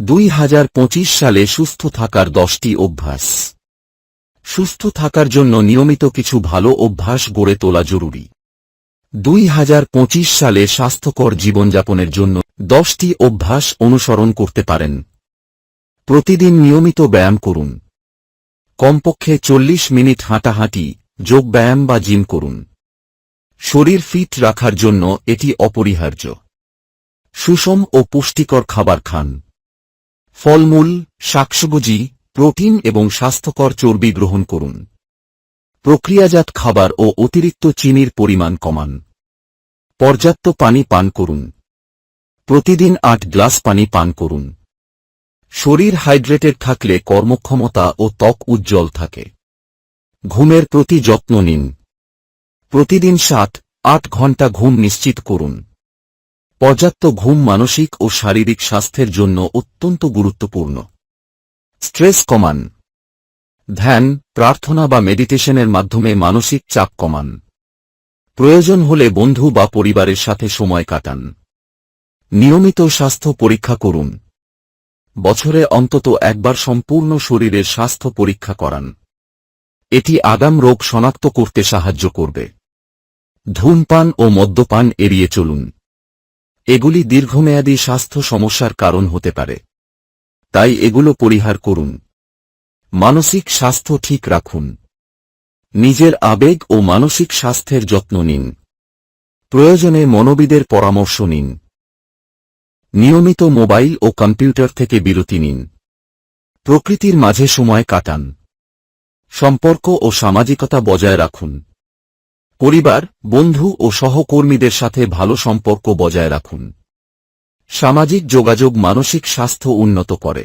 দুই হাজার পঁচিশ সালে সুস্থ থাকার দশটি অভ্যাস। সুস্থ থাকার জন্য নিয়মিত কিছু ভালো অভ্যাস গড়ে তোলা জরুরি। দুই হাজার পঁচিশ সালে স্বাস্থ্যকর জীবনযাপনের জন্য দশটি অভ্যাস অনুসরণ করতে পারেন। প্রতিদিন নিয়মিত ব্যায়াম করুন। কমপক্ষে চল্লিশ মিনিট হাঁটাহাঁটি, যোগ ব্যায়াম বা জিম করুন। শরীর ফিট রাখার জন্য এটি অপরিহার্য। সুষম ও পুষ্টিকর খাবার খান। ফলমূল, শাকসবজি, প্রোটিন এবং স্বাস্থ্যকর চর্বি গ্রহণ করুন। প্রক্রিয়াজাত খাবার ও অতিরিক্ত চিনির পরিমাণ কমান। পর্যাপ্ত পানি পান করুন। প্রতিদিন আট গ্লাস পানি পান করুন। শরীর হাইড্রেটেড থাকলে কর্মক্ষমতা ও ত্বক উজ্জ্বল থাকে। ঘুমের প্রতি যত্ন নিন। প্রতিদিন সাত, আট ঘণ্টা ঘুম নিশ্চিত করুন। পর্যাপ্ত ঘুম মানসিক ও শারীরিক স্বাস্থ্যের জন্য অত্যন্ত গুরুত্বপূর্ণ। স্ট্রেস কমান। ধ্যান, প্রার্থনা বা মেডিটেশনের মাধ্যমে মানসিক চাপ কমান। প্রয়োজন হলে বন্ধু বা পরিবারের সাথে সময় কাটান। নিয়মিত স্বাস্থ্য পরীক্ষা করুন। বছরে অন্তত একবার সম্পূর্ণ শরীরের স্বাস্থ্য পরীক্ষা করান। এটি আগাম রোগ শনাক্ত করতে সাহায্য করবে। ধূমপান ও মদ্যপান এড়িয়ে চলুন। এগুলি দীর্ঘমেয়াদী স্বাস্থ্য সমস্যার কারণ হতে পারে। তাই এগুলো পরিহার করুন। মানসিক স্বাস্থ্য ঠিক রাখুন। নিজের আবেগ ও মানসিক স্বাস্থ্যের যত্ন নিন। প্রয়োজনে মনোবিদের পরামর্শ নিন। নিয়মিত মোবাইল ও কম্পিউটার থেকে বিরতি নিন। প্রকৃতির মাঝে সময় কাটান। সম্পর্ক ও সামাজিকতা বজায় রাখুন। পরিবার, বন্ধু ও সহকর্মীদের সাথে ভালো সম্পর্ক বজায় রাখুন। সামাজিক যোগাযোগ মানসিক স্বাস্থ্য উন্নত করে।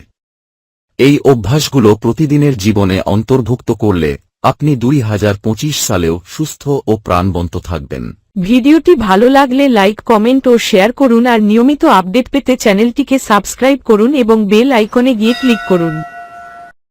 এই অভ্যাসগুলো প্রতিদিনের জীবনে অন্তর্ভুক্ত করলে আপনি দুই হাজার পঁচিশ সালেও সুস্থ ও প্রাণবন্ত থাকবেন। ভিডিওটি ভালো লাগলে লাইক, কমেন্ট ও শেয়ার করুন আর নিয়মিত আপডেট পেতে চ্যানেলটিকে সাবস্ক্রাইব করুন এবং বেল আইকনে গিয়ে ক্লিক করুন।